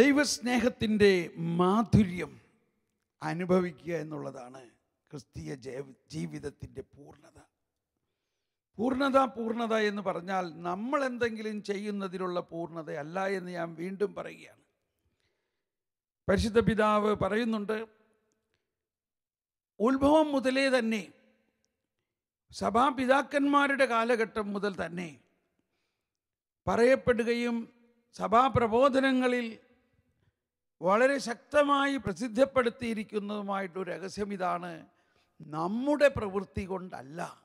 ദൈവസ്നേഹത്തിന്റെ മാധുര്യം അനുഭവിക്കുക എന്നുള്ളതാണ് ക്രിസ്തീയ ജീവിതത്തിന്റെ പൂർണത. പൂർണത പൂർണത എന്ന് പറഞ്ഞാൽ നമ്മൾ എന്തെങ്കിലും ചെയ്യുന്നതിലുള്ള പൂർണത അല്ല എന്ന് ഞാൻ വീണ്ടും പറയുകയാണ്. പരിശുദ്ധ പിതാവ് പറയുന്നുണ്ട് ഉത്ഭവം മുതലേ തന്നെ സഭാപിതാക്കന്മാരുടെ കാലഘട്ടം മുതൽ തന്നെ പറയപ്പെടുകയും സഭാപ്രബോധനങ്ങളിൽ വളരെ ശക്തമായി പ്രസിദ്ധപ്പെടുത്തിയിരിക്കുന്നതുമായിട്ടൊരു രഹസ്യം ഇതാണ്. നമ്മുടെ പ്രവൃത്തി കൊണ്ടല്ല.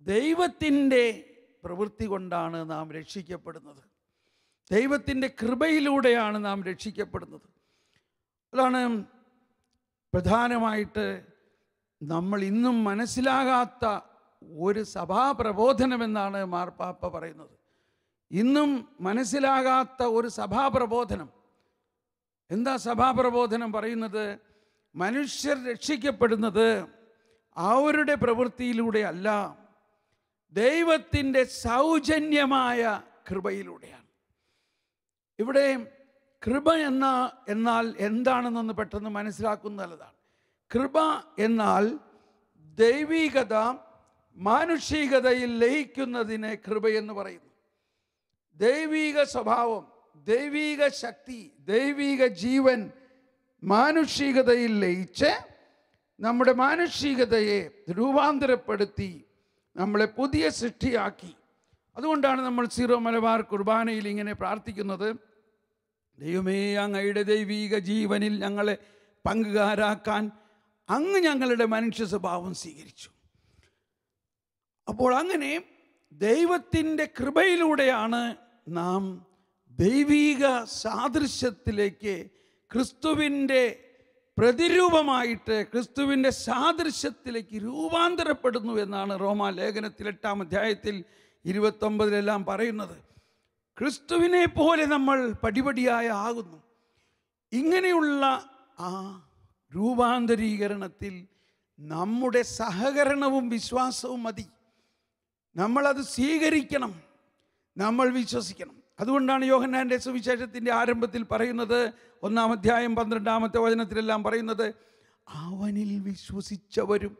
ദൈവത്തിന്റെ പ്രവൃത്തി കൊണ്ടാണ് നാം രക്ഷിക്കപ്പെടുന്നത്. ദൈവത്തിന്റെ കൃപയിലൂടെയാണ് നാം രക്ഷിക്കപ്പെടുന്നത്. അതാണ് പ്രധാനമായിട്ട് നമ്മൾ ഇന്നും മനസ്സിലാകാത്ത ഒരു സഭാപ്രബോധനമെന്നാണ് മാർപ്പാപ്പ പറയുന്നത്. ഇന്നും മനസ്സിലാകാത്ത ഒരു സഭാപ്രബോധനം. എന്താ സഭാപ്രബോധനം പറയുന്നത്? മനുഷ്യർ രക്ഷിക്കപ്പെടുന്നത് അവരുടെ പ്രവൃത്തിയിലൂടെ അല്ല ദൈവത്തിന്റെ സൗജന്യമായ കൃപയിലൂടെയാണ്. ഇവിടെ കൃപ എന്ന എന്നാൽ എന്താണെന്നൊന്ന് പെട്ടെന്ന് മനസ്സിലാക്കുന്ന നല്ലതാണ്. കൃപ എന്നാൽ ദൈവികത മാനുഷികതയിൽ ലയിക്കുന്നതിന് കൃപയെന്ന് പറയുന്നു. ദൈവീക സ്വഭാവം ദൈവീക ശക്തി ദൈവിക ജീവൻ മാനുഷികതയിൽ ലയിച്ച് നമ്മുടെ മാനുഷികതയെ രൂപാന്തരപ്പെടുത്തി നമ്മളെ പുതിയ സൃഷ്ടിയാക്കി. അതുകൊണ്ടാണ് നമ്മൾ സീറോ മലബാർ കുർബാനയിൽ ഇങ്ങനെ പ്രാർത്ഥിക്കുന്നത്. ദൈവമേ അങ്ങയുടെ ദൈവീക ജീവനിൽ ഞങ്ങളെ പങ്കുകാരാക്കാൻ അങ്ങ് ഞങ്ങളുടെ മനുഷ്യ സ്വഭാവം സ്വീകരിച്ചു. അപ്പോൾ അങ്ങനെ ദൈവത്തിന്റെ കൃപയിലൂടെയാണ് നാം ദൈവീക സാദൃശ്യത്തിലേക്ക് ക്രിസ്തുവിന്റെ പ്രതിരൂപമായിട്ട് ക്രിസ്തുവിന്റെ സാദൃശ്യത്തിലേക്ക് രൂപാന്തരപ്പെടുന്നു എന്നാണ് റോമാ ലേഖനത്തിൽ എട്ടാം അധ്യായത്തിൽ ഇരുപത്തൊമ്പതിലെല്ലാം പറയുന്നത്. ക്രിസ്തുവിനെ പോലെ നമ്മൾ പടിപടിയായ ആകുന്നു. ഇങ്ങനെയുള്ള ആ രൂപാന്തരീകരണത്തിൽ നമ്മുടെ സഹകരണവും വിശ്വാസവും മതി. നമ്മളത് സ്വീകരിക്കണം. നമ്മൾ വിശ്വസിക്കണം. അതുകൊണ്ടാണ് യോഹന്നാന്റെ സുവിശേഷത്തിന്റെ ആരംഭത്തിൽ പറയുന്നത് ഒന്നാം അധ്യായം പന്ത്രണ്ടാമത്തെ വചനത്തിലെല്ലാം പറയുന്നത് അവനിൽ വിശ്വസിച്ചവരും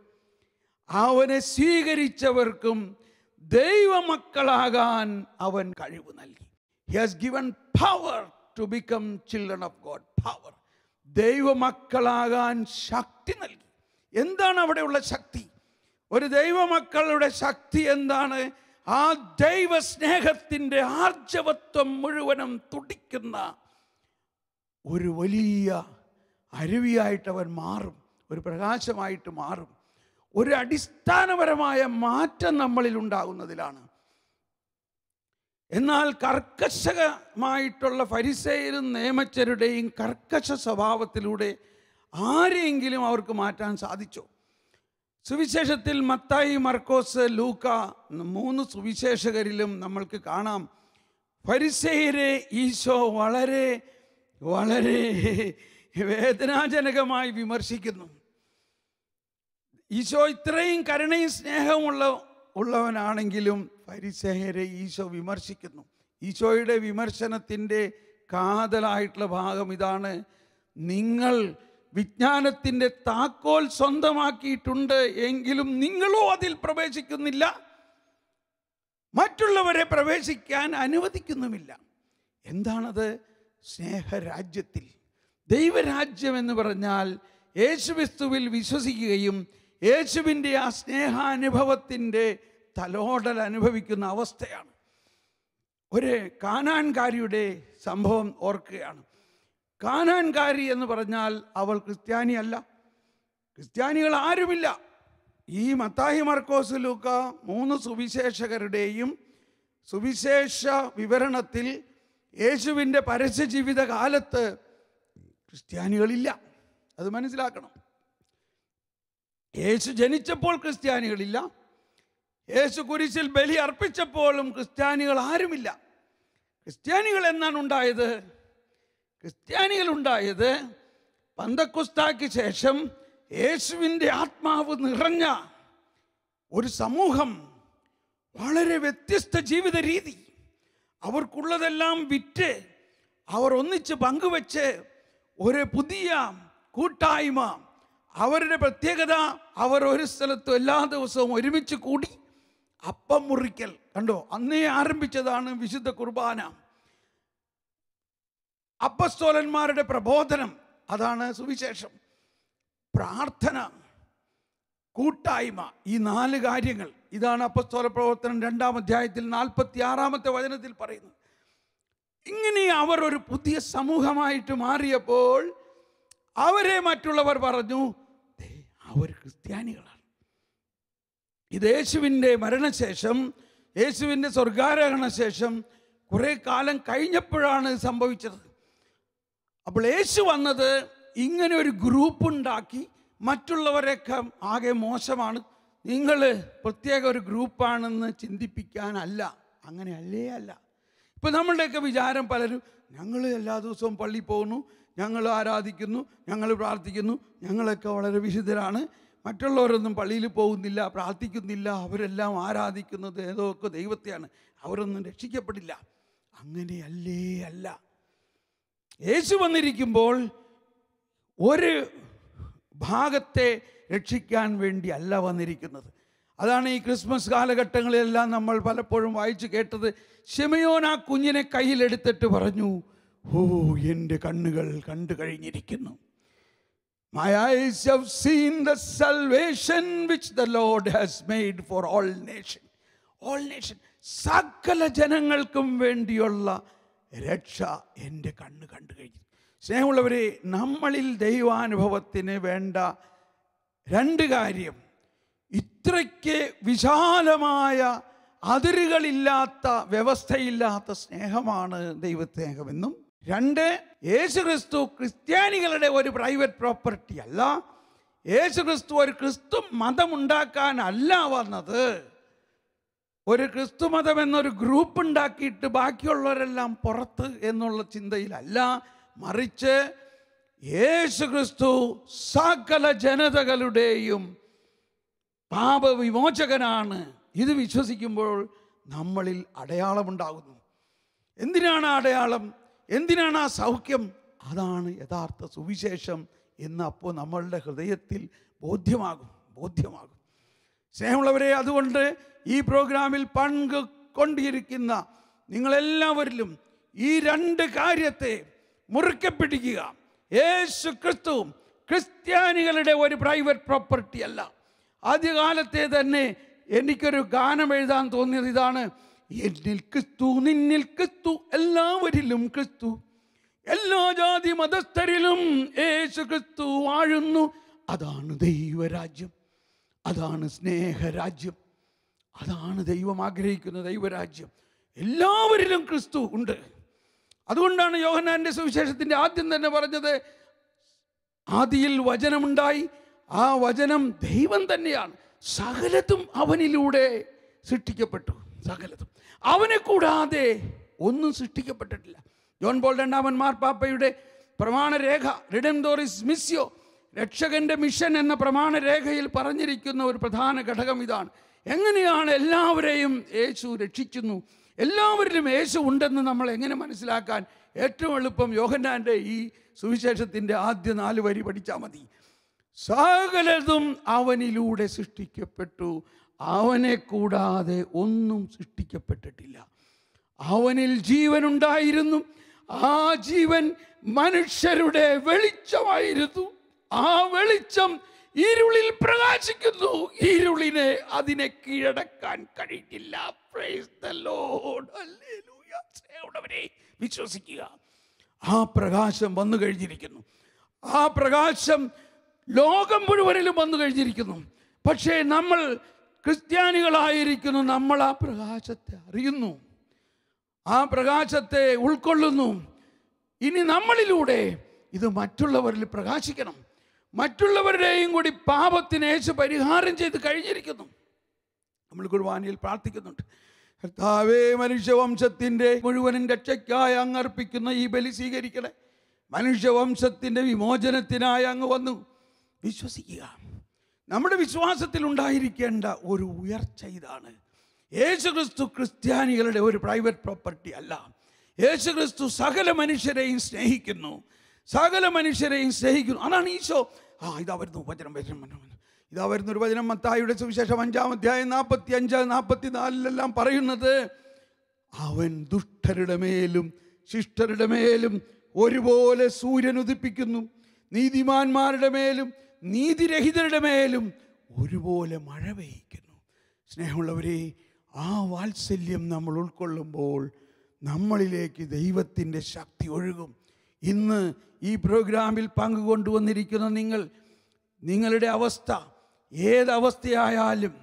അവനെ സ്വീകരിച്ചവർക്കും ദൈവമക്കളാകാൻ അവൻ കഴിവ് നൽകി. He has given power to become children of God power ദൈവമക്കളാകാൻ ശക്തി നൽകി. എന്താണ് അവിടെയുള്ള ശക്തി? ഒരു ദൈവമക്കളുടെ ശക്തി എന്താണ്? ആ ദൈവ സ്നേഹത്തിന്റെ ആർജവത്വം മുഴുവനും തുടിക്കുന്ന ഒരു വലിയ അരുവിയായിട്ട് അവൻ മാറും ഒരു പ്രകാശമായിട്ട് മാറും. ഒരു അടിസ്ഥാനപരമായ മാറ്റം നമ്മളിൽ ഉണ്ടാകുന്നതിലാണ്. എന്നാൽ കർക്കശകമായിട്ടുള്ള ഫരിസേയരും നിയമച്ചരുടെയും കർക്കശ സ്വഭാവത്തിലൂടെ ആരെയെങ്കിലും അവർക്ക് മാറ്റാൻ സാധിച്ചോ? സുവിശേഷത്തിൽ മത്തായി മർക്കോസ് ലൂക്ക മൂന്ന് സുവിശേഷകരിലും നമ്മൾക്ക് കാണാം. ഫരിസേയരെ ഈശോ വളരെ വളരെ വേദനാജനകമായി വിമർശിക്കുന്നു. ഈശോ ഇത്രയും കരുണയും സ്നേഹമുള്ള ഉള്ളവനാണെങ്കിലും ഫരിസേയരെ ഈശോ വിമർശിക്കുന്നു. ഈശോയുടെ വിമർശനത്തിന്റെ കാതലായിട്ടുള്ള ഭാഗം ഇതാണ്. നിങ്ങൾ വിജ്ഞാനത്തിന്റെ താക്കോൽ സ്വന്തമാക്കിയിട്ടുണ്ട് എങ്കിലും നിങ്ങളോ അതിൽ പ്രവേശിക്കുന്നില്ല. മറ്റുള്ളവരെ പ്രവേശിക്കാൻ അനുവദിക്കുന്നുമില്ല. എന്താണത്? സ്നേഹരാജ്യത്തിൽ. ദൈവരാജ്യം എന്ന് പറഞ്ഞാൽ യേശുവിസ്തുവിൽ വിശ്വസിക്കുകയും യേശുവിന്റെ ആ സ്നേഹാനുഭവത്തിന്റെ തലോടൽ അനുഭവിക്കുന്ന അവസ്ഥയാണ്. ഒരു കാനാൻകാരിയുടെ സംഭവം ഓർക്കുകയാണ്. കാനാൻകാരി എന്ന് പറഞ്ഞാൽ അവൾ ക്രിസ്ത്യാനിയല്ല. ക്രിസ്ത്യാനികൾ ആരുമില്ല. ഈ മത്താഹി മർക്കോസ് ലൂക്ക മൂന്ന് സുവിശേഷകരുടെയും സുവിശേഷ വിവരണത്തിൽ യേശുവിന്റെ പരസ്യജീവിത കാലത്ത് ക്രിസ്ത്യാനികളില്ല. അത് മനസ്സിലാക്കണം. യേശു ജനിച്ചപ്പോൾ ക്രിസ്ത്യാനികളില്ല. യേശു കുരിശിൽ ബലി അർപ്പിച്ചപ്പോഴും ക്രിസ്ത്യാനികൾ ആരുമില്ല. ക്രിസ്ത്യാനികൾ എന്നാണ് ഉണ്ടായത്? ക്രിസ്ത്യാനികൾ ഉണ്ടായത് പന്തക്കുസ്താക്ക് ശേഷം യേശുവിന്റെ ആത്മാവ് നിറഞ്ഞ ഒരു സമൂഹം വളരെ വ്യത്യസ്ത ജീവിത രീതി. അവർക്കുള്ളതെല്ലാം വിറ്റ് അവർ ഒന്നിച്ച് പങ്കുവെച്ച് ഒരു പുതിയ കൂട്ടായ്മ അവരുടെ പ്രത്യേകത അവർ ഒരു സ്ഥലത്തും എല്ലാ ദിവസവും ഒരുമിച്ച് കൂടി അപ്പം മുറിക്കൽ. കണ്ടോ? അന്നേ ആരംഭിച്ചതാണ് വിശുദ്ധ കുർബാന. അപ്പസ്തോലന്മാരുടെ പ്രബോധനം അതാണ് സുവിശേഷം. പ്രാർത്ഥന കൂട്ടായ്മ ഈ നാല് കാര്യങ്ങൾ. ഇതാണ് അപ്പസ്തോല പ്രവർത്തനം രണ്ടാം അധ്യായത്തിൽ നാൽപ്പത്തി ആറാമത്തെ വചനത്തിൽ പറയുന്നത്. ഇങ്ങനെ അവർ ഒരു പുതിയ സമൂഹമായിട്ട് മാറിയപ്പോൾ അവരെ മറ്റുള്ളവർ പറഞ്ഞു "ദേ, അവർ ക്രിസ്ത്യാനികളാണ്. ഇത് യേശുവിന്റെ മരണശേഷം യേശുവിന്റെ സ്വർഗാരോഹണ ശേഷം കുറേ കാലം കഴിഞ്ഞപ്പോഴാണ് സംഭവിച്ചത്. അപ്പോൾ യേശു വന്നത് ഇങ്ങനെ ഒരു ഗ്രൂപ്പ് ഉണ്ടാക്കി മറ്റുള്ളവരൊക്കെ ആകെ മോശമാണ്. നിങ്ങൾ പ്രത്യേക ഒരു ഗ്രൂപ്പാണെന്ന് ചിന്തിപ്പിക്കാനല്ല. അങ്ങനെ അല്ലേ അല്ല. ഇപ്പം നമ്മളുടെയൊക്കെ വിചാരം പലരും ഞങ്ങൾ എല്ലാ ദിവസവും പള്ളി പോകുന്നു ഞങ്ങൾ ആരാധിക്കുന്നു ഞങ്ങൾ പ്രാർത്ഥിക്കുന്നു ഞങ്ങളൊക്കെ വളരെ വിശുദ്ധരാണ്. മറ്റുള്ളവരൊന്നും പള്ളിയിൽ പോകുന്നില്ല പ്രാർത്ഥിക്കുന്നില്ല അവരെല്ലാം ആരാധിക്കുന്നത് ഏതോ ഒക്കെ ദൈവത്തെയാണ്. അവരൊന്നും രക്ഷിക്കപ്പെടില്ല. അങ്ങനെയല്ലേ അല്ല. യേശു വന്നിരിക്കുമ്പോൾ ഒരു ഭാഗത്തെ രക്ഷിക്കാൻ വേണ്ടി അല്ല വന്നിരിക്കുന്നത് അതാണ് ഈ ക്രിസ്മസ് കാലഘട്ടങ്ങളിലെല്ലാം നമ്മൾ പലപ്പോഴും വായിച്ചു കേട്ടത് ഷെമയോൻ ആ കുഞ്ഞിനെ കയ്യിലെടുത്തിട്ട് പറഞ്ഞു ഓ എന്റെ കണ്ണുകൾ കണ്ടു കഴിഞ്ഞിരിക്കുന്നു My eyes have seen the salvation which the Lord has made for all nation. All nation. സകല ജനങ്ങൾക്കും വേണ്ടിയുള്ള രക്ഷ എന്റെ കണ്ണ് കണ്ടു കഴിഞ്ഞു. സ്നേഹമുള്ളവരെ നമ്മളിൽ ദൈവാനുഭവത്തിന് വേണ്ട രണ്ട് കാര്യം. ഇത്രയ്ക്ക് വിശാലമായ അതിരുകളില്ലാത്ത വ്യവസ്ഥയില്ലാത്ത സ്നേഹമാണ് ദൈവസ്നേഹമെന്നും. രണ്ട് യേശു ക്രിസ്തു ക്രിസ്ത്യാനികളുടെ ഒരു പ്രൈവറ്റ് പ്രോപ്പർട്ടി അല്ല. യേശു ക്രിസ്തു ഒരു ക്രിസ്തു മതമുണ്ടാക്കാനല്ല വന്നത്. ഒരു ക്രിസ്തുമതം എന്നൊരു ഗ്രൂപ്പ് ഉണ്ടാക്കിയിട്ട് ബാക്കിയുള്ളവരെല്ലാം പുറത്ത് എന്നുള്ള ചിന്തയിലല്ല മറിച്ച് യേശു ക്രിസ്തു സകല ജനതകളുടെയും പാപവിമോചകനാണ്. ഇത് വിശ്വസിക്കുമ്പോൾ നമ്മളിൽ അടയാളമുണ്ടാകുന്നു. എന്തിനാണ് അടയാളം? എന്തിനാണ് ആ സൗഖ്യം? അതാണ് യഥാർത്ഥ സുവിശേഷം എന്ന് അപ്പോൾ നമ്മളുടെ ഹൃദയത്തിൽ ബോധ്യമാകും ബോധ്യമാകും. സ്നേഹമുള്ളവരെ അതുകൊണ്ട് ഈ പ്രോഗ്രാമിൽ പങ്കുകൊണ്ടിരിക്കുന്ന നിങ്ങളെല്ലാവരിലും ഈ രണ്ട് കാര്യത്തെ മുറുക്കെ പിടിക്കുക. യേശു ക്രിസ്തു ക്രിസ്ത്യാനികളുടെ ഒരു പ്രൈവറ്റ് പ്രോപ്പർട്ടി അല്ല. ആദ്യകാലത്തെ തന്നെ എനിക്കൊരു ഗാനം എഴുതാൻ തോന്നിയത് ഇതാണ് എന്നിൽ ക്രിസ്തു നിന്നിൽ ക്രിസ്തു എല്ലാവരിലും ക്രിസ്തു. എല്ലാ ജാതി മതസ്ഥരിലും യേശു ക്രിസ്തു വാഴുന്നു. അതാണ് ദൈവരാജ്യം. അതാണ് സ്നേഹരാജ്യം. അതാണ് ദൈവം ആഗ്രഹിക്കുന്ന ദൈവരാജ്യം. എല്ലാവരിലും ക്രിസ്തു ഉണ്ട്. അതുകൊണ്ടാണ് യോഹനാന്റെ സുവിശേഷത്തിന്റെ ആദ്യം തന്നെ പറഞ്ഞത് ആദിയിൽ വചനമുണ്ടായി ആ വചനം ദൈവം തന്നെയാണ്. സകലതും അവനിലൂടെ സൃഷ്ടിക്കപ്പെട്ടു സകലതും അവനെ കൂടാതെ ഒന്നും സൃഷ്ടിക്കപ്പെട്ടിട്ടില്ല. ജോൺ പോൾ രണ്ടാമൻ മാർപ്പാപ്പയുടെ പ്രമാണരേഖ റിഡംഡോറിസ് മിസ്യോ രക്ഷകന്റെ മിഷൻ എന്ന പ്രമാണരേഖയിൽ പറഞ്ഞിരിക്കുന്ന ഒരു പ്രധാന ഘടകം ഇതാണ്. എങ്ങനെയാണ് എല്ലാവരെയും യേശു രക്ഷിക്കുന്നു? എല്ലാവരിലും യേശു ഉണ്ടെന്ന് നമ്മൾ എങ്ങനെ മനസ്സിലാക്കാൻ? ഏറ്റവും എളുപ്പം യോഹന്നാന്റെ ഈ സുവിശേഷത്തിന്റെ ആദ്യ നാല് വരി പഠിച്ചാൽ മതി. സകലതും അവനിലൂടെ സൃഷ്ടിക്കപ്പെട്ടു. അവനെ കൂടാതെ ഒന്നും സൃഷ്ടിക്കപ്പെട്ടിട്ടില്ല. അവനിൽ ജീവനുണ്ടായിരുന്നു. ആ ജീവൻ മനുഷ്യരുടെ വെളിച്ചമായിരുന്നു. ആ വെളിച്ചം ഇരുളിൽ പ്രകാശിക്കുന്നു. ഇരുളിനെ അതിനെ കീഴടക്കാൻ കഴിയില്ല വിശ്വസിക്കുക. ആ പ്രകാശം വന്നു കഴിഞ്ഞിരിക്കുന്നു. ആ പ്രകാശം ലോകം മുഴുവനിലും വന്നു കഴിഞ്ഞിരിക്കുന്നു. പക്ഷേ നമ്മൾ ക്രിസ്ത്യാനികളായിരിക്കുന്നു. നമ്മൾ ആ പ്രകാശത്തെ അറിയുന്നു. ആ പ്രകാശത്തെ ഉൾക്കൊള്ളുന്നു. ഇനി നമ്മളിലൂടെ ഇത് മറ്റുള്ളവരിൽ പ്രകാശിക്കണം. മറ്റുള്ളവരുടെയും കൂടി പാപത്തിന് യേശു പരിഹാരം ചെയ്ത് കഴിഞ്ഞിരിക്കുന്നു. നമ്മൾ കുർബാനയിൽ പ്രാർത്ഥിക്കുന്നുണ്ട്. കർത്താവേ മനുഷ്യവംശത്തിന്റെ മുഴുവനും രക്ഷയ്ക്കായി അങ്ങ് അർപ്പിക്കുന്ന ഈ ബലി സ്വീകരിക്കണേ. മനുഷ്യവംശത്തിന്റെ വിമോചനത്തിനായി അങ്ങ് വന്നു. വിശ്വസിക്കുക. നമ്മുടെ വിശ്വാസത്തിൽ ഉണ്ടായിരിക്കേണ്ട ഒരു ഉയർച്ച ഇതാണ്. യേശു ക്രിസ്തു ക്രിസ്ത്യാനികളുടെ ഒരു പ്രൈവറ്റ് പ്രോപ്പർട്ടി അല്ല. യേശു ക്രിസ്തു സകല മനുഷ്യരെയും സ്നേഹിക്കുന്നു. സകല മനുഷ്യരെയും സ്നേഹിക്കുന്നു. അതാണ് ഈശോ. ആ ഇതാ വരുന്നു വചനം വചനം. ഇതാ വരുന്ന ഒരു വചനം മത്തായിയുടെ സുവിശേഷം അഞ്ചാം അധ്യായം നാൽപ്പത്തി അഞ്ച് നാൽപ്പത്തി നാലിലെല്ലാം പറയുന്നത് അവൻ ദുഷ്ടരുടെ മേലും ശിഷ്ടരുടെ മേലും ഒരുപോലെ സൂര്യൻ ഉദിപ്പിക്കുന്നു. നീതിമാന്മാരുടെ മേലും നീതിരഹിതരുടെ മേലും ഒരുപോലെ മഴ പെയ്യിക്കുന്നു. സ്നേഹമുള്ളവരെ ആ വാത്സല്യം നമ്മൾ ഉൾക്കൊള്ളുമ്പോൾ നമ്മളിലേക്ക് ദൈവത്തിന്റെ ശക്തി ഒഴുകും. ഇന്ന് ഈ പ്രോഗ്രാമിൽ പങ്കുകൊണ്ടുവന്നിരിക്കുന്ന നിങ്ങൾ നിങ്ങളുടെ അവസ്ഥ ഏതവസ്ഥയായാലും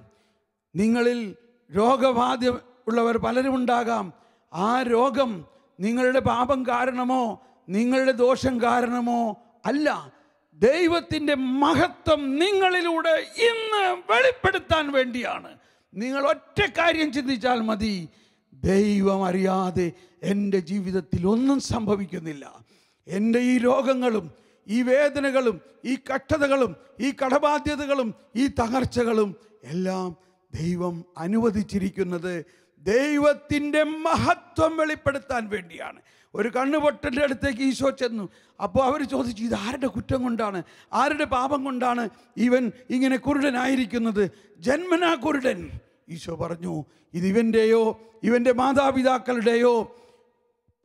നിങ്ങളിൽ രോഗബാധ ഉള്ളവർ പലരുമുണ്ടാകാം. ആ രോഗം നിങ്ങളുടെ പാപം കാരണമോ നിങ്ങളുടെ ദോഷം കാരണമോ അല്ല. ദൈവത്തിന്റെ മഹത്വം നിങ്ങളിലൂടെ ഇന്ന് വെളിപ്പെടുത്താൻ വേണ്ടിയാണ്. നിങ്ങൾ ഒറ്റ കാര്യം ചിന്തിച്ചാൽ മതി. ദൈവം അറിയാതെ എന്റെ ജീവിതത്തിൽ ഒന്നും സംഭവിക്കുന്നില്ല. എന്റെ ഈ രോഗങ്ങളും ഈ വേദനകളും ഈ കഷ്ടതകളും ഈ കടബാധ്യതകളും ഈ തകർച്ചകളും എല്ലാം ദൈവം അനുവദിച്ചിരിക്കുന്നത് ദൈവത്തിന്റെ മഹത്വം വെളിപ്പെടുത്താൻ വേണ്ടിയാണ്. ഒരു കണ്ണുപൊട്ടന്റെ അടുത്തേക്ക് ഈശോ ചെന്നു. അപ്പോൾ അവർ ചോദിച്ചു ഇത് ആരുടെ കുറ്റം കൊണ്ടാണ്? ആരുടെ പാപം കൊണ്ടാണ് ഇവൻ ഇങ്ങനെ കുരുടനായിരിക്കുന്നത്? ജന്മനാ കുരുടൻ. ഈശോ പറഞ്ഞു ഇത് ഇവന്റെയോ ഇവന്റെ മാതാപിതാക്കളുടെയോ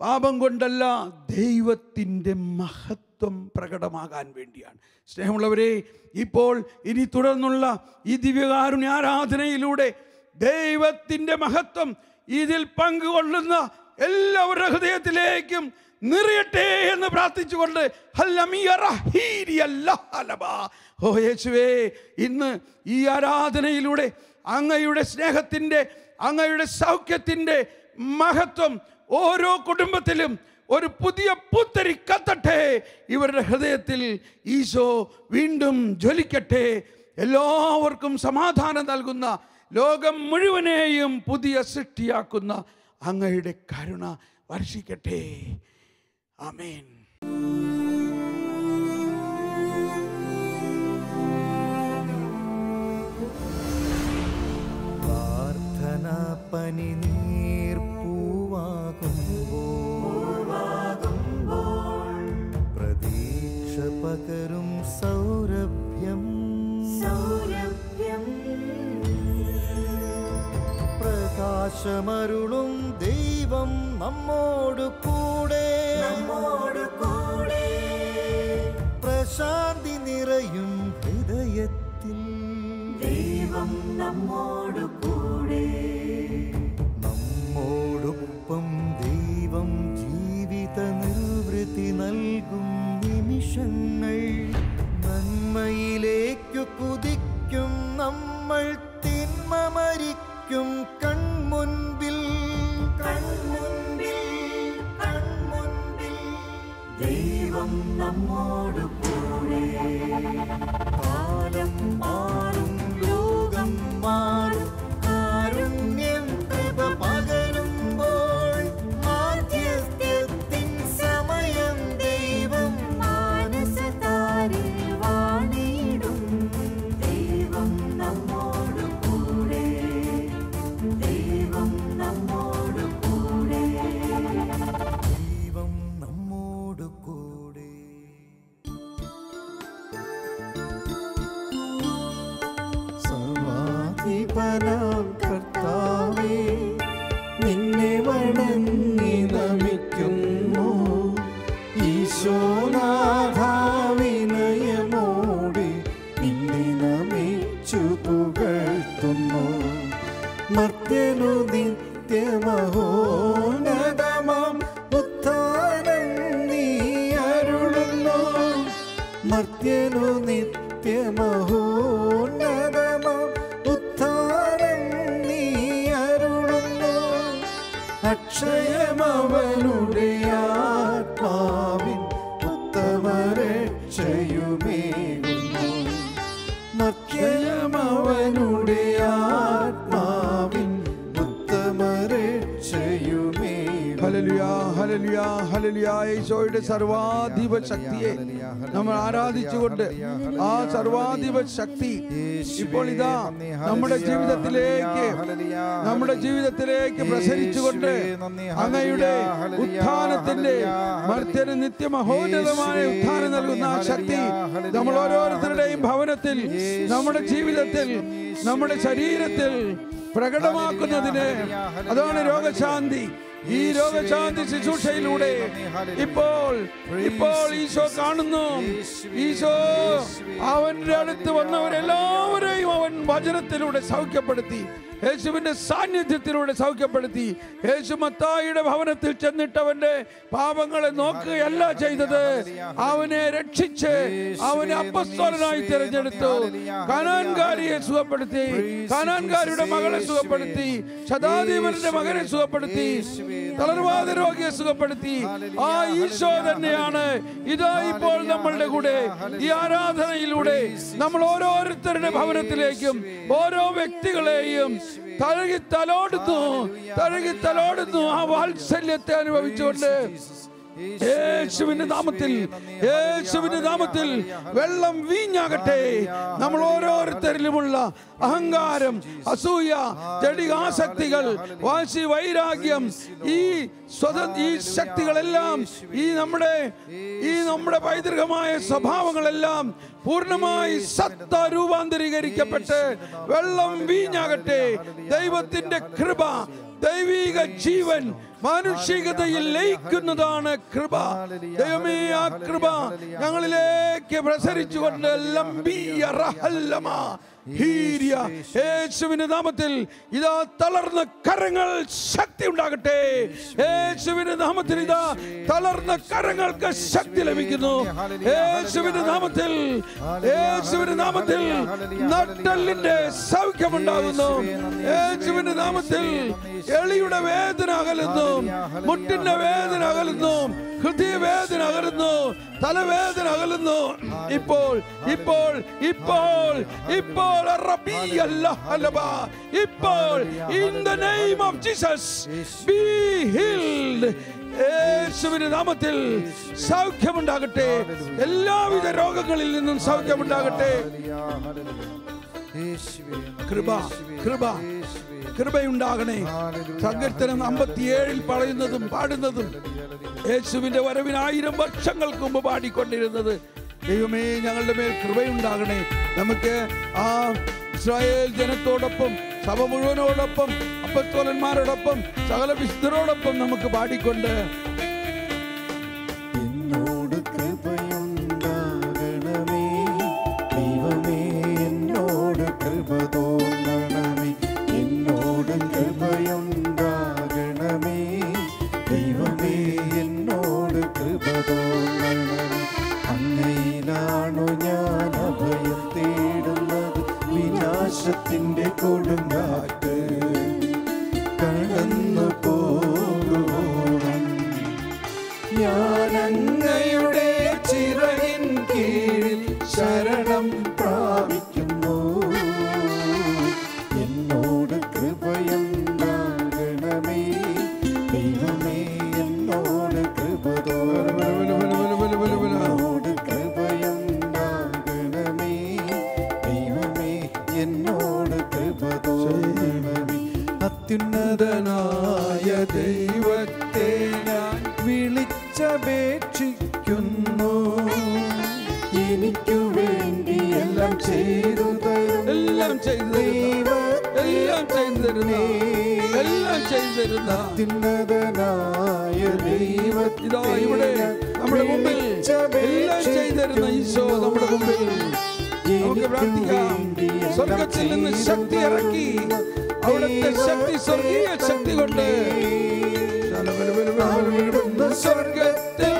പാപം കൊണ്ടല്ല ദൈവത്തിന്റെ മഹത്വം പ്രകടമാകാൻ വേണ്ടിയാണ് സ്നേഹമുള്ളവരെ ഇപ്പോൾ ഇനി തുടർന്നുള്ള ഈ ദിവ്യകാരുണ്യ ആരാധനയിലൂടെ ദൈവത്തിന്റെ മഹത്വം ഇതിൽ പങ്കുകൊള്ളുന്ന എല്ലാവരുടെ ഹൃദയത്തിലേക്കും നിറയട്ടെ എന്ന് പ്രാർത്ഥിച്ചുകൊണ്ട്. ഓ യേശുവേ ഇന്ന് ഈ ആരാധനയിലൂടെ അങ്ങയുടെ സ്നേഹത്തിന്റെ അങ്ങയുടെ സൗഖ്യത്തിന്റെ മഹത്വം ഓരോ കുടുംബത്തിലും ഒരു പുതിയ പുത്തരി കത്തട്ടെ. ഇവരുടെ ഹൃദയത്തിൽ ഈശോ വീണ്ടും ജ്വലിക്കട്ടെ. എല്ലാവർക്കും സമാധാനം നൽകുന്ന ലോകം മുഴുവനെയും പുതിയ സൃഷ്ടിയാക്കുന്ന അങ്ങയുടെ കരുണ വർഷിക്കട്ടെ. ആമേൻ. പ്രാർത്ഥന പനി നീർപ്പൂവാകുമ്പോൾ പ്രകാശമരുളും ദൈവം നമ്മോട് കൂടെ. നമ്മോട് കൂടെ. പ്രശാന്തി നിറയും ഹൃദയത്തിൽ. ദൈവം നമ്മോട് കൂടെ. നമ്മോടൊപ്പം ദൈവം ജീവിത നിർവൃത്തി നൽകും നിമിഷങ്ങൾ. ദൈവം നമ്മോട് സർവാധിപനാം കർത്താവേ നിന്നെ വണങ്ങി നമിക്കുന്നു. ഈശോനാഥാവിനയമോടെ നിന്നെ നമിച്ചു പുകഴ്ത്തുന്നു. മർത്യനു നിത്യമഹോന്നതമാം ഉത്ഥാനം അരുളുന്നു. മർത്യനു നിത്യമഹോന്നതമാം ഹല്ലേലൂയ. ഈശോയുടെ സർവാധിപ ശക്തിയെ നമ്മൾ ആരാധിച്ചുകൊണ്ട് ആ സർവാധിപ ശക്തി ഇപ്പോൾ ഇതാ നമ്മുടെ ജീവിതത്തിലേക്ക് നമ്മുടെ ജീവിതത്തിലേക്ക് പ്രസരിച്ചുകൊണ്ട് അങ്ങയുടെ ഉത്ഥാനത്തിന്റെ മർത്യന് നിത്യമഹോന്നതമായ ഉത്ഥാനം നൽകുന്ന ആ ശക്തി നമ്മൾ ഓരോരുത്തരുടെയും ഭവനത്തിൽ നമ്മുടെ ജീവിതത്തിൽ നമ്മുടെ ശരീരത്തിൽ പ്രകടമാക്കുന്നതിന് അതാണ് രോഗശാന്തി ഈ രോഗശാന്തി ശുശ്രൂഷയിലൂടെ ഇപ്പോൾ ഇപ്പോൾ ഈശോ കാണുന്നു. ഈശോ അവന്റെ അടുത്ത് വന്നവരെല്ലാവരെയും അവൻ വചനത്തിലൂടെ സൗഖ്യപ്പെടുത്തി യേശുവിന്റെ സാന്നിധ്യത്തിലൂടെ സൗഖ്യപ്പെടുത്തി യേശു മത്തായിയുടെ ഭവനത്തിൽ ചെന്നിട്ട് അവന്റെ പാപങ്ങളെ നോക്കുകയല്ല ചെയ്തത്. അവനെ രക്ഷിച്ച് അവനെ അപ്പസ്തോലനായി തിരഞ്ഞെടുത്തു. കനാൻകാരിയെ സുഖപ്പെടുത്തി കനാൻകാരിയുടെ മകളെ സുഖപ്പെടുത്തി ശതാധിപന്റെ മകനെ സുഖപ്പെടുത്തി തളർവാദ രോഗിയെ സുഖപ്പെടുത്തി. ആ ഈശോ തന്നെയാണ്. ഇതാ ഇപ്പോൾ നമ്മളുടെ കൂടെ. ഈ ആരാധനയിലൂടെ നമ്മൾ ഓരോരുത്തരുടെ ഭവനത്തിലേക്കും ഓരോ വ്യക്തികളെയും തഴുകി തലോടുന്നു. തഴുകി തലോടുന്നു. ആ വാത്സല്യത്തെ അനുഭവിച്ചുകൊണ്ട് യേശുവിന്റെ നാമത്തിൽ യേശുവിന്റെ നാമത്തിൽ വെള്ളം വീഞ്ഞാകട്ടെ. നമ്മൾ ഓരോരുത്തരിലുമുള്ള അഹങ്കാരം അസൂയ ജടികാസക്തികൾ വാശി വൈരാഗ്യം ഈ സ്വത ഈ ശക്തികളെല്ലാം ഈ നമ്മുടെ ഈ നമ്മുടെ പൈതൃകമായ സ്വഭാവങ്ങളെല്ലാം പൂർണമായി സത്ത രൂപാന്തരീകരിക്കപ്പെട്ട് വെള്ളം വീഞ്ഞാകട്ടെ. ദൈവത്തിന്റെ കൃപ ദൈവീക ജീവൻ മാനുഷികതയിൽ ലയിക്കുന്നതാണ് കൃപ. ദൈവമേ ആ കൃപ ഞങ്ങളിലേക്ക് പ്രസരിച്ചുകൊണ്ട് ലംബിയ റഹല്ലമ. ഹീരിയ യേശുവിന്റെ നാമത്തിൽ ഇതാ തളർന്ന കരങ്ങൾ ശക്തി ഉണ്ടാകട്ടെ. യേശുവിന്റെ നാമത്തിൽ ഇതാ തളർന്ന കരങ്ങൾക്ക് ശക്തി ലഭിക്കുന്നു. യേശുവിന്റെ നാമത്തിൽ യേശുവിന്റെ നാമത്തിൽ നട്ടലിന്റെ സൗഖ്യമുണ്ടാകുന്നു. യേശുവിന്റെ നാമത്തിൽ എളിയുടെ വേദന അകലുന്നു. മുട്ടിന്റെ വേദന അകലുന്നു. ഹൃദയവേദന അകലുന്നു. തലവേദന അകലുന്നു. ഇപ്പോൾ ഇപ്പോൾ ഇപ്പോൾ ഇപ്പോൾ. ഇപ്പോൾ in the name of Jesus be healed യേശുവിന്റെ നാമത്തിൽ സൗഖ്യമുണ്ടാകട്ടെ. എല്ലാവിധ രോഗങ്ങളിൽ നിന്നും സൗഖ്യമുണ്ടാകട്ടെ. കൃപ കൃപ കൃപയുണ്ടാകണേ. സങ്കീർത്തനം അമ്പത്തിയേഴിൽ പറയുന്നതും പാടുന്നതും യേശുവിന്റെ വരവിന് ആയിരം വർഷങ്ങൾക്ക് മുമ്പ് പാടിക്കൊണ്ടിരുന്നത് ദൈവമേ ഞങ്ങളുടെ മേൽ കൃപയുണ്ടാകണേ. നമുക്ക് ആ ഇസ്രായേൽ ജനത്തോടൊപ്പം സഭ മുഴുവനോടൊപ്പം അപ്പത്തോലന്മാരോടൊപ്പം സകല വിശുദ്ധരോടൊപ്പം നമുക്ക് പാടിക്കൊണ്ട് സ്വർഗീയ ശക്തി കൊണ്ട് സ്വർഗത്തിൽ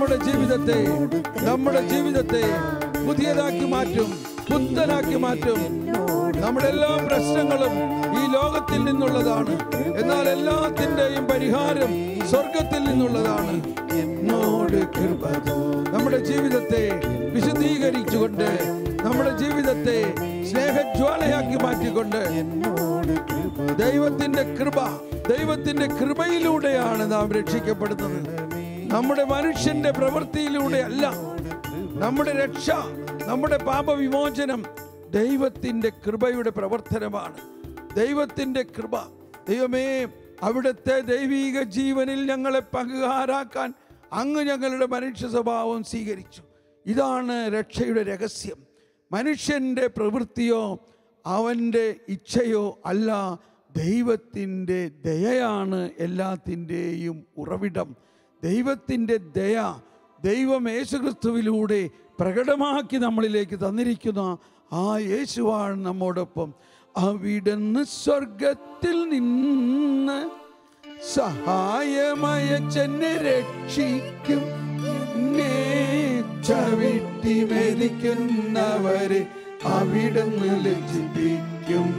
നമ്മുടെ ജീവിതത്തെ നമ്മുടെ ജീവിതത്തെ പുതിയതാക്കി മാറ്റും പുത്തനാക്കി മാറ്റും. നമ്മുടെ എല്ലാ പ്രശ്നങ്ങളും ഈ ലോകത്തിൽ നിന്നുള്ളതാണ്. എന്നാൽ എല്ലാത്തിന്റെയും പരിഹാരം സ്വർഗത്തിൽ നിന്നുള്ളതാണ്. നമ്മുടെ ജീവിതത്തെ വിശദീകരിച്ചുകൊണ്ട് നമ്മുടെ ജീവിതത്തെ സ്നേഹജ്വാലയാക്കി മാറ്റിക്കൊണ്ട് ദൈവത്തിന്റെ കൃപ ദൈവത്തിന്റെ കൃപയിലൂടെയാണ് നാം രക്ഷിക്കപ്പെടുന്നത്. നമ്മുടെ മനുഷ്യന്റെ പ്രവൃത്തിയിലൂടെ അല്ല നമ്മുടെ രക്ഷ നമ്മുടെ പാപവിമോചനം ദൈവത്തിന്റെ കൃപയുടെ പ്രവർത്തനമാണ്. ദൈവത്തിന്റെ കൃപ. ദൈവമേ അവിടുത്തെ ദൈവീക ജീവനിൽ ഞങ്ങളെ പങ്കുകാരാക്കാൻ അങ്ങ് ഞങ്ങളുടെ മനുഷ്യ സ്വഭാവം സ്വീകരിച്ചു. ഇതാണ് രക്ഷയുടെ രഹസ്യം. മനുഷ്യന്റെ പ്രവൃത്തിയോ അവന്റെ ഇച്ഛയോ അല്ല ദൈവത്തിന്റെ ദയയാണ് എല്ലാത്തിന്റെയും ഉറവിടം. ദൈവത്തിന്റെ ദയ ദൈവം യേശുക്രിസ്തുവിലൂടെ പ്രകടമാക്കി നമ്മളിലേക്ക് തന്നിരിക്കുന്ന ആ യേശുവാണ് നമ്മോടൊപ്പം. അവിടുന്ന് സ്വർഗത്തിൽ നിന്ന് സഹായമയച്ചെന്നെ രക്ഷിക്കും. ചവിട്ടി മെതിക്കുന്നവരെ അവിടുന്ന് ലജ്ജിപ്പിക്കും.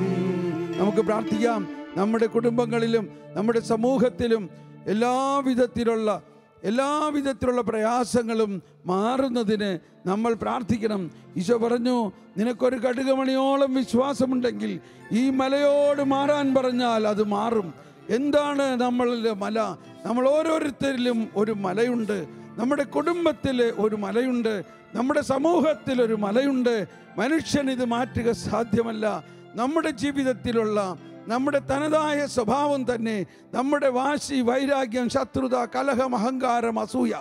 നമുക്ക് പ്രാർത്ഥിക്കാം. നമ്മുടെ കുടുംബങ്ങളിലും നമ്മുടെ സമൂഹത്തിലും എല്ലാവിധത്തിലുള്ള എല്ലാവിധത്തിലുള്ള പ്രയാസങ്ങളും മാറുന്നതിന് നമ്മൾ പ്രാർത്ഥിക്കണം. ഈശോ പറഞ്ഞു നിനക്കൊരു കടുകമണിയോളം വിശ്വാസമുണ്ടെങ്കിൽ ഈ മലയോട് മാറാൻ പറഞ്ഞാൽ അത് മാറും. എന്താണ് നമ്മളിലെ മല? നമ്മൾ ഓരോരുത്തരിലും ഒരു മലയുണ്ട്. നമ്മുടെ കുടുംബത്തിൽ ഒരു മലയുണ്ട്. നമ്മുടെ സമൂഹത്തിൽ ഒരു മലയുണ്ട്. മനുഷ്യൻ ഇത് മാറ്റുക സാധ്യമല്ല. നമ്മുടെ ജീവിതത്തിലുള്ള നമ്മുടെ തനതായ സ്വഭാവം തന്നെ നമ്മുടെ വാശി വൈരാഗ്യം ശത്രുത കലഹം അഹങ്കാരം അസൂയ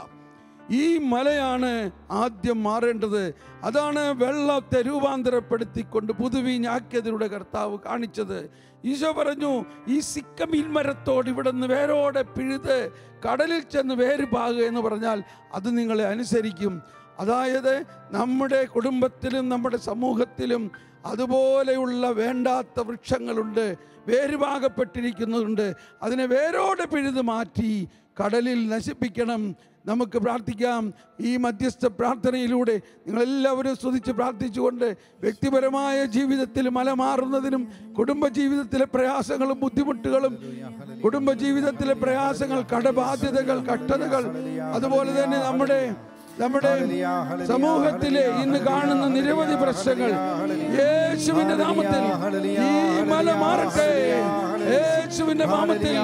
ഈ മലയാണ് ആദ്യം മാറേണ്ടത്. അതാണ് വെള്ളത്തെ രൂപാന്തരപ്പെടുത്തിക്കൊണ്ട് പുതുവീഞ്ഞാക്കിയതിലൂടെ കർത്താവ് കാണിച്ചത്. ഈശോ പറഞ്ഞു ഈ സിക്കമീൻമരത്തോട് ഇവിടെ നിന്ന് വേരോടെ പിഴുത് കടലിൽ ചെന്ന് വേര് പാകുക എന്ന് പറഞ്ഞാൽ അത് നിങ്ങളെ അനുസരിക്കും. അതായത് നമ്മുടെ കുടുംബത്തിലും നമ്മുടെ സമൂഹത്തിലും അതുപോലെയുള്ള വേണ്ടാത്ത വൃക്ഷങ്ങളുണ്ട് വേരുപാകപ്പെട്ടിരിക്കുന്നുണ്ട് അതിനെ വേരോടെ പിഴുത് മാറ്റി കടലിൽ നശിപ്പിക്കണം. നമുക്ക് പ്രാർത്ഥിക്കാം. ഈ മധ്യസ്ഥ പ്രാർത്ഥനയിലൂടെ നിങ്ങളെല്ലാവരും സ്തുതിച്ച് പ്രാർത്ഥിച്ചുകൊണ്ട് വ്യക്തിപരമായ ജീവിതത്തിൽ മല മാറുന്നതിനും കുടുംബ ജീവിതത്തിലെ പ്രയാസങ്ങളും ബുദ്ധിമുട്ടുകളും കുടുംബജീവിതത്തിലെ പ്രയാസങ്ങൾ കടബാധ്യതകൾ കഷ്ടതകൾ അതുപോലെ തന്നെ നമ്മുടെ നമ്മുടെ സമൂഹത്തിലെ ഇന്ന് കാണുന്ന നിരവധി പ്രശ്നങ്ങൾ. യേശുവിന്റെ നാമത്തിൽ ഈ മല മാറട്ടെ. യേശുവിന്റെ നാമത്തിൽ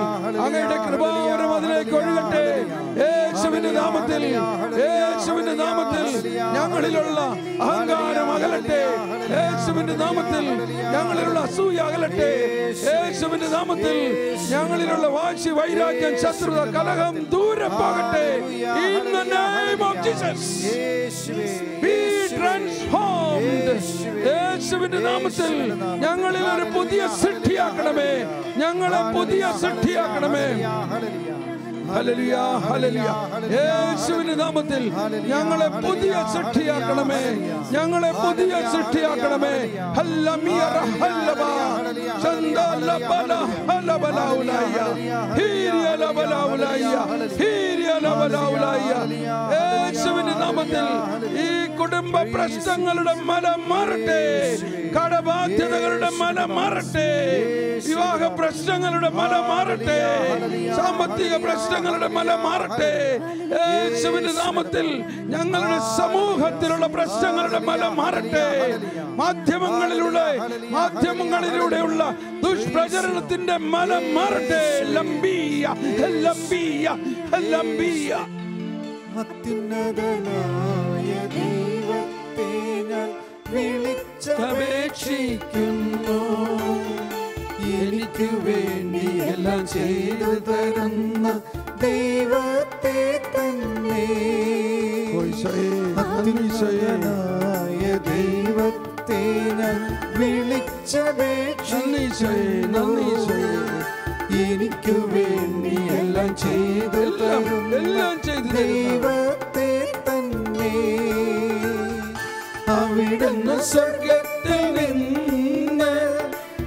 അങ്ങയുടെ കൃപാവരം അതിലേക്ക് ഒഴുകട്ടെ. യേശുവിന്റെ നാമത്തിൽ യേശുവിന്റെ നാമത്തിൽ ഞങ്ങളിലുള്ള അഹങ്കാരം നാമത്തിൽ ഞങ്ങളിലുള്ള അസൂയ അകലട്ടെ യേശുവിന്റെ നാമത്തിൽ ഞങ്ങളിലുള്ള വാശി വൈരാഗ്യം ശത്രുത കലഹം ദൂരെ പോകട്ടെ. യേശുവിന്റെ നാമത്തിൽ ഞങ്ങളിൽ ഒരു പുതിയ സൃഷ്ടിയാക്കണമേ ഞങ്ങളെ പുതിയ സൃഷ്ടിയാക്കണമേ. യേശുവിന്റെ നാമത്തിൽ ഞങ്ങളെ പുതിയ സൃഷ്ടിയാക്കണമേ ഞങ്ങളെ പുതിയ സൃഷ്ടിയാക്കണമേ. യേശുവിന്റെ നാമത്തിൽ ഈ കുടുംബ പ്രശ്നങ്ങളുടെ മല മാറട്ടെ. കടബാധ്യതകളുടെ മല മാറട്ടെ. വിവാഹ പ്രശ്നങ്ങളുടെ മല മാറട്ടെ. സാമ്പത്തിക പ്രശ്നങ്ങളുടെ മല മാറട്ടെ. യേശുവിന്റെ നാമത്തിൽ ഞങ്ങളുടെ സമൂഹത്തിലുള്ള പ്രശ്നങ്ങളുടെ മല മാറട്ടെ. മാധ്യമങ്ങളിലൂടെ മാധ്യമങ്ങളിലൂടെയുള്ള ദുഷ്പ്രചരണത്തിന്റെ മല മാറട്ടെ. ലംബിയ ലംബിയ ലംബിയ. അത്യുന്നതനായ ഞാൻ വിളിച്ചപേക്ഷിക്കുന്നു. എനിക്ക് വേണ്ടി എല്ലാം ചെയ്തു തരുന്ന ദൈവത്തെ തന്നെ. അതിശയനായ ദൈവത്തെ ഞാൻ. വിളിച്ചപേക്ഷിക്കുന്നു. എനിക്ക് വേണ്ടി എല്ലാം ചെയ്തെല്ലാം എല്ലാം ചെയ്തു ദൈവത്തെ തന്നെ. അവിടുന്ന് സ്വർഗത്തിൽ നിന്ന്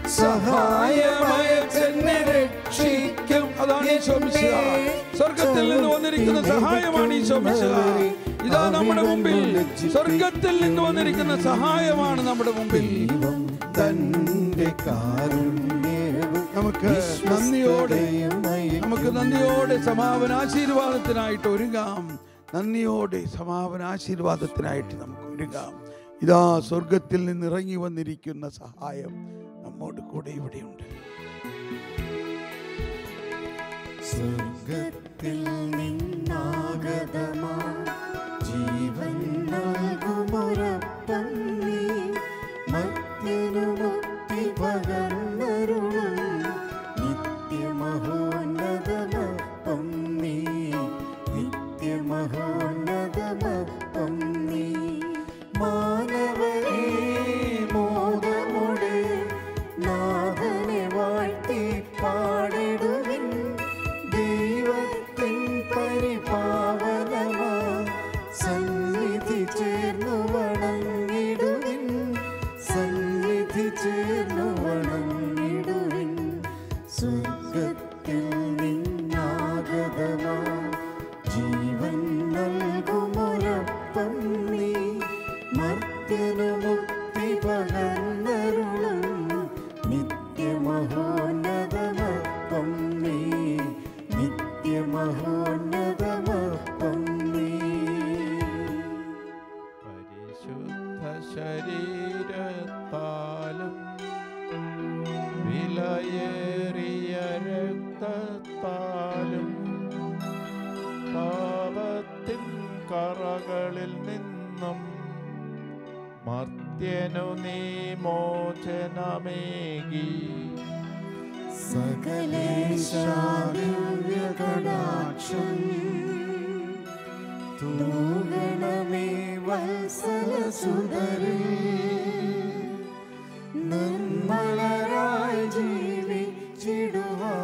സഹായമായ ചെന്നെ രക്ഷിക്കും. അതാണ് ഈ. സ്വർഗത്തിൽ നിന്ന് വന്നിരിക്കുന്ന സഹായമാണ് ഈ ശോഭിച്ചത്. ഇതാ നമ്മുടെ മുമ്പിൽ. സ്വർഗത്തിൽ നിന്ന് വന്നിരിക്കുന്ന സഹായമാണ് നമ്മുടെ മുമ്പിൽ. തന്റെ നമുക്ക് നന്ദിയോടെ നമുക്ക് നന്ദിയോടെ സമാപന ആശീർവാദത്തിനായിട്ട് ഒരുങ്ങാം. നന്ദിയോടെ സമാപന ആശീർവാദത്തിനായിട്ട് നമുക്ക് ഒരുങ്ങാം. ഇതാ സ്വർഗത്തിൽ നിന്ന് ഇറങ്ങി വന്നിരിക്കുന്ന സഹായം നമ്മോട് കൂടെ ഇവിടെയുണ്ട്. സ്വർഗത്തിൽ നിന്നാഗതമാ ജീവൻ നൽകുമൊരപ്പം നീ മത്യനു മുക്തി പകർന്നരുളും ശരീരത്താലും വിലയേറിയ രക്തത്താലും പാപത്തിൻ കറകളിൽ നിന്നും മർത്യനു നീ മോചനമേകി. സകലേശാദിവ്യകടാക്ഷം തൂഗണമേ വത്സലസുതരിൽ നിർമ്മലരായി ജീവിച്ചിടുവാ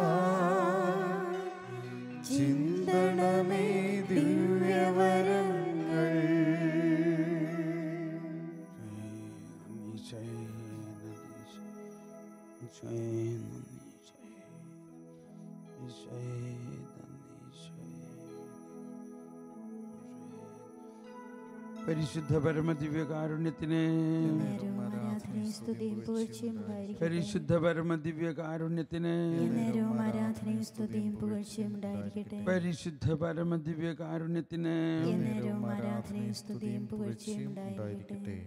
ചിന്തണമേ ദിവ്യവരങ്ങൾ. പരിശുദ്ധ പരമദിവ്യ ദിവ്യകാരുണ്യത്തിന് എന്നേരവും ആരാധനയും സ്തുതിയും പുകഴ്ചയും ഉണ്ടായിരിക്കട്ടെ പരിശുദ്ധ പരമദിവ്യ കാരുണ്യത്തിന് എന്നേരവും ആരാധനയും സ്തുതിയും പുകഴ്ചയും ഉണ്ടായിരിക്കട്ടെ പരിശുദ്ധ പരമദിവ്യ കാരുണ്യത്തിന് എന്നേരവും ആരാധനയും സ്തുതിയും പുകഴ്ചയും ഉണ്ടായിരിക്കട്ടെ